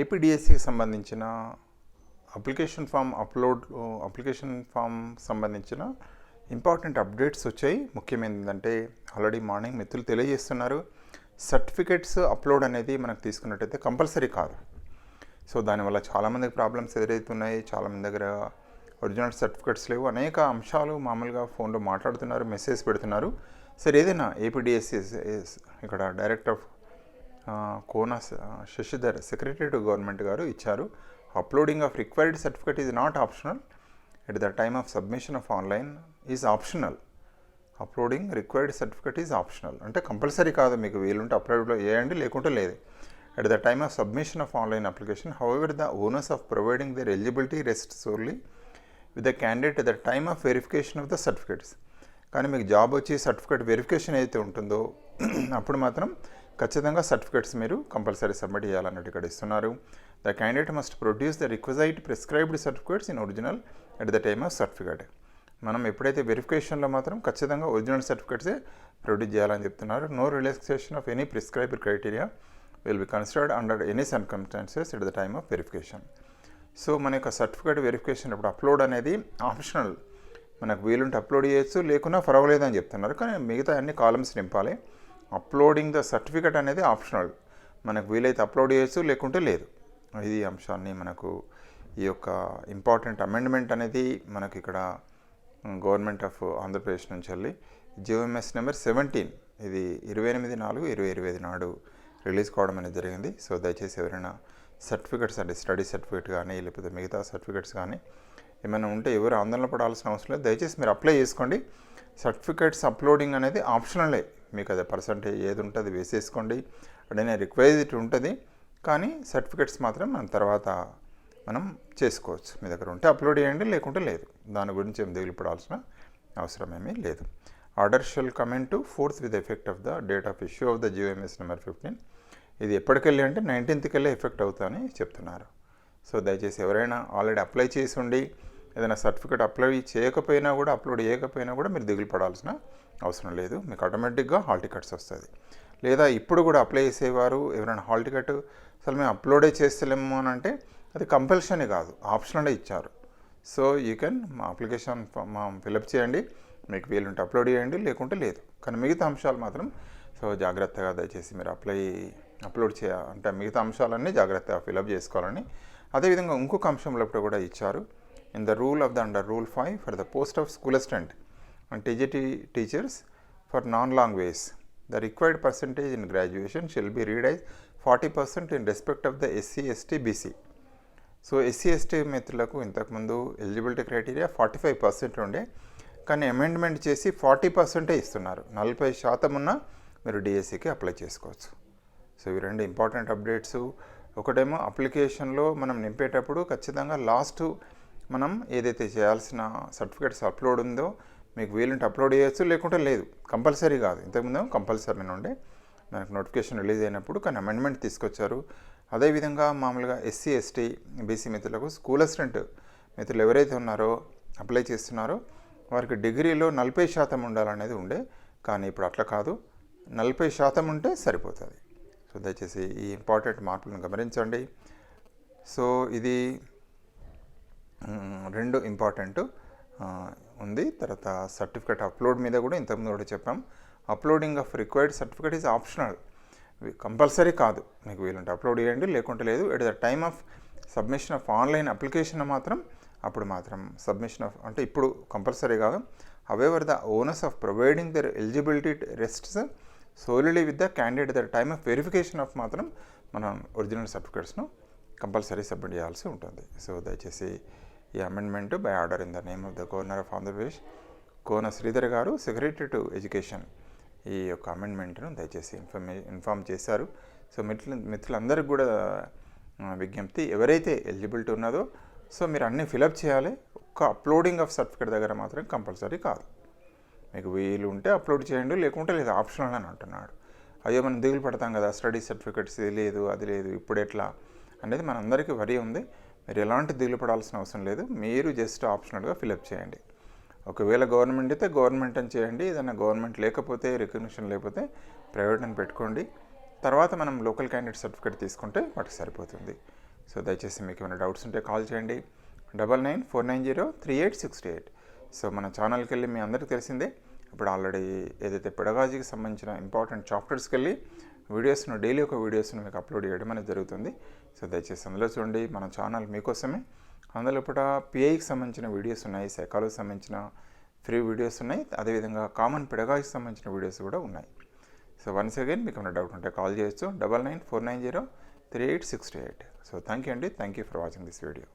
ఏపీడిఎస్సికి సంబంధించిన application form upload application form సంబంధించిన important updates వచ్చాయి. ముఖ్యమైనది ఏంటంటే ఆల్రెడీ మార్నింగ్ మిత్రులు తెలియజేస్తున్నారు. సర్టిఫికెట్స్ అప్లోడ్ అనేది మనకు తీసుకున్నట్టయితే కంపల్సరీ కాదు. సో దానివల్ల చాలామందికి ప్రాబ్లమ్స్ ఎదురవుతున్నాయి చాలామంది దగ్గర ఒరిజినల్ సర్టిఫికెట్స్ లేవు. అనేక అంశాలు మామూలుగా ఫోన్లో మాట్లాడుతున్నారు మెసేజ్ పెడుతున్నారు. సరే ఏదైనా ఏపీడిఎస్సి ఇక్కడ director of Kona Sasidhar secretary to government గారు ఇచ్చారు. Uploading of required certificate is not optional at the time of submission of online is optional uploading required certificate is optional అంటే కంపల్సరీ కాదు మీకు వీలుంటే అప్లోడ్లో చేయండి లేకుంటే లేదు. At the time of submission of online application however the onus of providing their eligibility rest solely with the candidate at the time of verification of the certificates కానీ మీకు జాబ్ వచ్చి సర్టిఫికేట్ వెరిఫికేషన్ అయితే ఉంటుందో అప్పుడు మాత్రం ఖచ్చితంగా certificates మీరు compulsory submit చేయాలన్నట్టు ఇక్కడ ఇస్తున్నారు. The candidate must produce the requisite prescribed certificates in original at the time of certificate మనం ఎప్పుడైతే వెరిఫికేషన్లో మాత్రం ఖచ్చితంగా ఒరిజినల్ సర్టిఫికేట్సే ప్రొడ్యూస్ చేయాలని చెప్తున్నారు. No relaxation of any prescribed criteria will be considered under any circumstances at the time of verification so మన యొక్క certificate verification ఇప్పుడు upload అనేది ఆప్షనల్ మనకు వీలుంటే అప్లోడ్ చేయొచ్చు లేకున్నా పర్వాలేదని చెప్తున్నారు. కానీ మిగతా అన్ని కాలమ్స్ నింపాలి. అప్లోడింగ్ ద సర్టిఫికేట్ అనేది ఆప్షనల్. మనకు వీలైతే అప్లోడ్ చేయొచ్చు లేకుంటే లేదు. ఇది అంశాన్ని మనకు ఈ యొక్క ఇంపార్టెంట్ అమెండ్మెంట్ అనేది మనకి ఇక్కడ గవర్నమెంట్ ఆఫ్ ఆంధ్రప్రదేశ్ నుంచి వెళ్ళి జిఓఎంఎస్ నెంబర్ సెవెంటీన్ ఇది ఇరవై ఎనిమిది నాలుగు ఇరవై ఇరవై ఐదు నాడు రిలీజ్ కావడం అనేది జరిగింది. సో దయచేసి ఎవరైనా సర్టిఫికెట్స్ అంటే స్టడీ సర్టిఫికేట్ కానీ లేకపోతే మిగతా సర్టిఫికెట్స్ కానీ ఏమైనా ఉంటే ఎవరు ఆందోళన పడాల్సిన అవసరం లేదు. దయచేసి మీరు అప్లై చేసుకోండి. సర్టిఫికేట్స్ అప్లోడింగ్ అనేది ఆప్షనలే. మీకు అది పర్సంటేజ్ ఏది ఉంటుంది వేసేసుకోండి. అదే రిక్వైజ్డ్ ఉంటుంది. కానీ సర్టిఫికెట్స్ మాత్రం మనం తర్వాత మనం చేసుకోవచ్చు. మీ దగ్గర ఉంటే అప్లోడ్ చేయండి లేకుంటే లేదు. దాని గురించి ఏం దిగులు పడాల్సిన అవసరం ఏమీ లేదు. Order shall come in to forth with effect of the date of issue of the G O Ms number fifteen ఇది ఎప్పటికెళ్ళి అంటే నైన్టీన్త్కి వెళ్ళి ఎఫెక్ట్ అవుతామని చెప్తున్నారు. సో దయచేసి ఎవరైనా ఆల్రెడీ అప్లై చేసి ఉండి ఏదైనా సర్టిఫికేట్ అప్లై చేయకపోయినా కూడా అప్లోడ్ చేయకపోయినా కూడా మీరు దిగులు పడాల్సిన అవసరం లేదు. మీకు ఆటోమేటిక్గా హాల్ టికెట్స్ వస్తుంది లేదా ఇప్పుడు కూడా అప్లై చేసేవారు ఎవరైనా హాల్ టికెట్ అసలు మేము అప్లోడే చేస్తలేము అని అంటే అది కంపల్సరీ కాదు. ఆప్షనలే ఇచ్చారు. సో యూ కెన్ మా అప్లికేషన్ మా ఫిలప్ చేయండి. మీకు వీలుంటే అప్లోడ్ చేయండి. లేకుంటే లేదు. కానీ మిగతా అంశాలు మాత్రం సో జాగ్రత్తగా దయచేసి మీరు అప్లై అప్లోడ్ చేయ అంటే మిగతా అంశాలన్నీ జాగ్రత్తగా ఫిలప్ చేసుకోవాలని. అదేవిధంగా ఇంకొక అంశంలో కూడా ఇచ్చారు. In the rule of the under rule five for the post of school assistant and TGT teachers for non language the required percentage in graduation shall be read as forty percent in respect of the SC, ST, BC so SC ST మిత్రులకు ఇంతకుముందు eligibility criteria forty five percent ఉండే కానీ amendment చేసి forty పర్సెంటే ఇస్తున్నారు. నలభై శాతం ఉన్న మీరు డిఎస్సికి అప్లై చేసుకోవచ్చు. సో ఇవి రెండు ఇంపార్టెంట్ అప్డేట్స్ ఒకటేమో అప్లికేషన్లో మనం నింపేటప్పుడు ఖచ్చితంగా లాస్ట్ మనం ఏదైతే చేయాల్సిన సర్టిఫికేట్స్ అప్లోడ్ ఉందో మీకు వీలుంటే అప్లోడ్ చేయొచ్చు లేకుంటే లేదు. కంపల్సరీ కాదు. ఇంతకుముందు కంపల్సరీ ఉండే. మనకు నోటిఫికేషన్ రిలీజ్ అయినప్పుడు కానీ అమెండ్మెంట్ తీసుకొచ్చారు. అదేవిధంగా మామూలుగా ఎస్సీ ఎస్టీ బీసీ మిత్రులకు స్కూల్ అసిస్టెంట్ మిత్రులు ఎవరైతే ఉన్నారో అప్లై చేస్తున్నారో వారికి డిగ్రీలో నలభై శాతం ఉండాలనేది ఉండే. కానీ ఇప్పుడు అట్లా కాదు. నలభై శాతం ఉంటే సరిపోతుంది. సో దయచేసి ఈ ఇంపార్టెంట్ మార్పులను గమనించండి. సో ఇది రెండు ఇంపార్టెంట్ ఉంది. తర్వాత సర్టిఫికేట్ అప్లోడ్ మీద కూడా ఇంతకుముందు కూడా చెప్పాం. Uploading of required certificate is optional. Compulsory కాదు. మీకు వీలుంటే అప్లోడ్ చేయండి లేకుంటే లేదు. At the time of submission of online application మాత్రం అప్పుడు మాత్రం సబ్మిషన్ ఆఫ్ అంటే ఇప్పుడు కంపల్సరీ కాదు. However the onus of providing their eligibility rests solely with the candidate their time of verification of మాత్రం మనం ఒరిజినల్ సర్టిఫికేట్స్ను కంపల్సరీ సబ్మిట్ చేయాల్సి ఉంటుంది. సో దయచేసి ఈ amendment by order in the name of the governor of Andhra Pradesh Kona Sridhar గారు secretary to education ఈ యొక్క అమెండ్మెంట్ను దయచేసి ఇన్ఫర్మే ఇన్ఫామ్ చేశారు. సో మిత్రులు మిత్రులందరికీ కూడా విజ్ఞప్తి ఎవరైతే ఎలిజిబిలిటీ ఉన్నదో సో మీరు అన్నీ ఫిలప్ చేయాలి. ఒక్క అప్లోడింగ్ ఆఫ్ సర్టిఫికేట్ దగ్గర మాత్రం కంపల్సరీ కాదు. మీకు వీలు ఉంటే అప్లోడ్ చేయండి లేకుంటే లేదు ఆప్షనల్ అని అంటున్నాడు. అయ్యో మనం దిగులు పడతాం కదా స్టడీ సర్టిఫికేట్స్ ఇది లేదు అది లేదు ఇప్పుడు ఎట్లా? అనేది మనందరికీ వరి ఉంది. మీరు ఎలాంటి దిగులు పడాల్సిన అవసరం లేదు. మీరు జస్ట్ ఆప్షనల్గా ఫిలప్ చేయండి. ఒకవేళ గవర్నమెంట్ అయితే గవర్నమెంట్ అని చేయండి. ఏదైనా గవర్నమెంట్ లేకపోతే రికగ్నిషన్ లేకపోతే ప్రైవేట్ అని పెట్టుకోండి. తర్వాత మనం లోకల్ క్యాండిడేట్ సర్టిఫికేట్ తీసుకుంటే వాటికి సరిపోతుంది. సో దయచేసి మీకు ఏమైనా డౌట్స్ ఉంటే కాల్ చేయండి. Double nine four nine zero three eight six eight so మన ఛానల్కి వెళ్ళి మీ అందరికీ తెలిసిందే. ఇప్పుడు ఆల్రెడీ ఏదైతే పెడగాజీకి సంబంధించిన ఇంపార్టెంట్ చాప్టర్స్కి వెళ్ళి వీడియోస్ను డైలీ ఒక వీడియోస్ను మీకు అప్లోడ్ చేయడం అనేది జరుగుతుంది. సో దయచేసి అందులో చూడండి. మన ఛానల్ మీకోసమే. అందులో పూట పిఐకి సంబంధించిన వీడియోస్ ఉన్నాయి సైకాలజీకి సంబంధించిన ఫ్రీ వీడియోస్ ఉన్నాయి. అదేవిధంగా కామన్ పెడగాకి సంబంధించిన వీడియోస్ కూడా ఉన్నాయి. సో వన్స్ అగైన్ మీకు ఏమైనా డౌట్ ఉంటే కాల్ చేయొచ్చు. Double nine four nine zero three eight six two eight. So thank you అండి. Thank you for watching this video.